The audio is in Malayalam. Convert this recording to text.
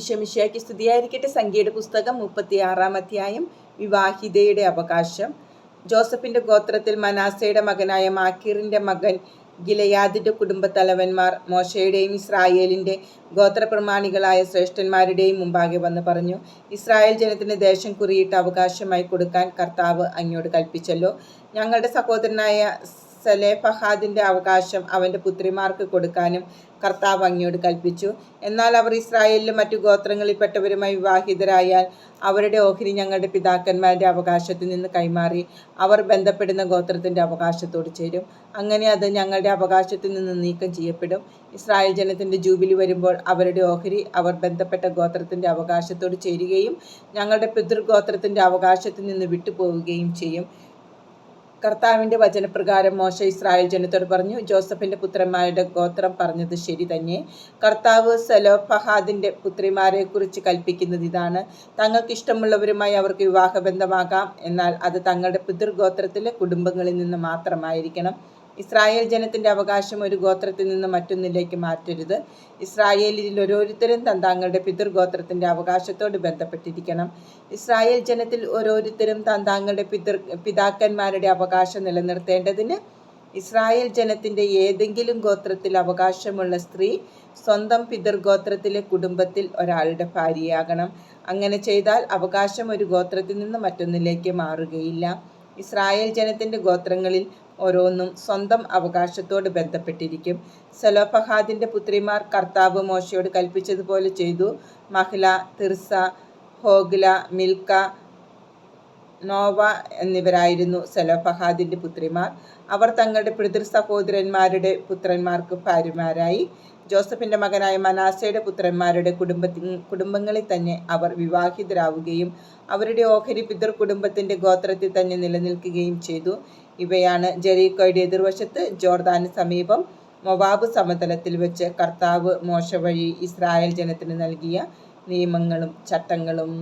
ഇഷമിഷയ്ക്ക് സ്തുതിയായിരിക്കട്ടെ. സംഖ്യയുടെ പുസ്തകം മുപ്പത്തി ആറാം അധ്യായം വിവാഹിതയുടെ അവകാശം. ജോസഫിന്റെ ഗോത്രത്തിൽ മനാസയുടെ മകനായ മാക്കീറിന്റെ മകൻ ഗിലയാദിന്റെ കുടുംബത്തലവന്മാർ മോശയുടെയും ഇസ്രായേലിന്റെ ഗോത്രപ്രമാണികളായ ശ്രേഷ്ഠന്മാരുടെയും മുമ്പാകെ വന്ന് പറഞ്ഞു ഇസ്രായേൽ ജനത്തിന് ദേശം കുറിയിട്ട് അവകാശമായി കൊടുക്കാൻ കർത്താവ് അങ്ങോട് കൽപ്പിച്ചല്ലോ. ഞങ്ങളുടെ സഹോദരനായ സലേഫഹാദിന്റെ അവകാശം അവന്റെ പുത്രിമാർക്ക് കൊടുക്കാനും കർത്താവ് അങ്ങയോട് കൽപ്പിച്ചു. എന്നാൽ അവർ ഇസ്രായേലിലും മറ്റു ഗോത്രങ്ങളിൽപ്പെട്ടവരുമായി വിവാഹിതരായാൽ അവരുടെ ഓഹരി ഞങ്ങളുടെ പിതാക്കന്മാരുടെ അവകാശത്തിൽ നിന്ന് കൈമാറി അവർ ബന്ധപ്പെടുന്ന ഗോത്രത്തിന്റെ അവകാശത്തോട് ചേരും. അങ്ങനെ അത് ഞങ്ങളുടെ അവകാശത്തിൽ നിന്ന് നീക്കം ചെയ്യപ്പെടും. ഇസ്രായേൽ ജനത്തിന്റെ ജൂബിലി വരുമ്പോൾ അവരുടെ ഓഹരി അവർ ബന്ധപ്പെട്ട ഗോത്രത്തിന്റെ അവകാശത്തോട് ചേരുകയും ഞങ്ങളുടെ പിതൃഗോത്രത്തിന്റെ അവകാശത്തിൽ നിന്ന് വിട്ടുപോവുകയും ചെയ്യും. കർത്താവിന്റെ വചനപ്രകാരം മോശ ഇസ്രായേൽ ജനത്തോട് പറഞ്ഞു ജോസഫിന്റെ പുത്രന്മാരുടെ ഗോത്രം പറഞ്ഞത് ശരി തന്നെ. കർത്താവ് സലോഫഹാദിന്റെ പുത്രിമാരെ കുറിച്ച് കൽപ്പിക്കുന്നത് ഇതാണ്. തങ്ങൾക്ക് ഇഷ്ടമുള്ളവരുമായി അവർക്ക് വിവാഹബന്ധമാകാം. എന്നാൽ അത് തങ്ങളുടെ പിതൃഗോത്രത്തിലെ കുടുംബങ്ങളിൽ നിന്ന് മാത്രമായിരിക്കണം. ഇസ്രായേൽ ജനത്തിന്റെ അവകാശം ഒരു ഗോത്രത്തിൽ നിന്ന് മറ്റൊന്നിലേക്ക് മാറ്റരുത്. ഇസ്രായേലിൽ ഓരോരുത്തരും തന്താങ്ങളുടെ പിതൃഗോത്രത്തിന്റെ അവകാശത്തോട് ബന്ധപ്പെട്ടിരിക്കണം. ഇസ്രായേൽ ജനത്തിൽ ഓരോരുത്തരും തന്താങ്ങളുടെ പിതൃ പിതാക്കന്മാരുടെ അവകാശം നിലനിർത്തേണ്ടതിന് ഇസ്രായേൽ ജനത്തിന്റെ ഏതെങ്കിലും ഗോത്രത്തിൽ അവകാശമുള്ള സ്ത്രീ സ്വന്തം പിതൃഗോത്രത്തിലെ കുടുംബത്തിൽ ഒരാളുടെ ഭാര്യയാകണം. അങ്ങനെ ചെയ്താൽ അവകാശം ഒരു ഗോത്രത്തിൽ നിന്ന് മറ്റൊന്നിലേക്ക് മാറുകയില്ല. ഇസ്രായേൽ ജനത്തിന്റെ ഗോത്രങ്ങളിൽ ഓരോന്നും സ്വന്തം അവകാശത്തോട് ബന്ധപ്പെട്ടിരിക്കും. സലോഫഹാദിന്റെ പുത്രിമാർ കർത്താവ് മോശയോട് കൽപ്പിച്ചതുപോലെ ചെയ്തു. Mahlah Tirzah Hoglah Milcah Noah എന്നിവരായിരുന്നു സലോഫഹാദിന്റെ പുത്രിമാർ. അവർ തങ്ങളുടെ പിതൃ സഹോദരന്മാരുടെ പുത്രന്മാർക്ക് ഭാര്യമാരായി. ജോസഫിന്റെ മകനായ മനാസയുടെ പുത്രന്മാരുടെ കുടുംബത്തി കുടുംബങ്ങളിൽ തന്നെ അവർ വിവാഹിതരാവുകയും അവരുടെ ഓഹരി പിതൃ കുടുംബത്തിന്റെ ഗോത്രത്തിൽ തന്നെ നിലനിൽക്കുകയും ചെയ്തു. ഇവയാണ് ജെറീക്കോയുടെ എതിർവശത്ത് ജോർദാന് സമീപം മൊവാബ് സമതലത്തിൽ വെച്ച് കർത്താവ് മോശ വഴി ഇസ്രായേൽ ജനത്തിന് നൽകിയ നിയമങ്ങളും ചട്ടങ്ങളും.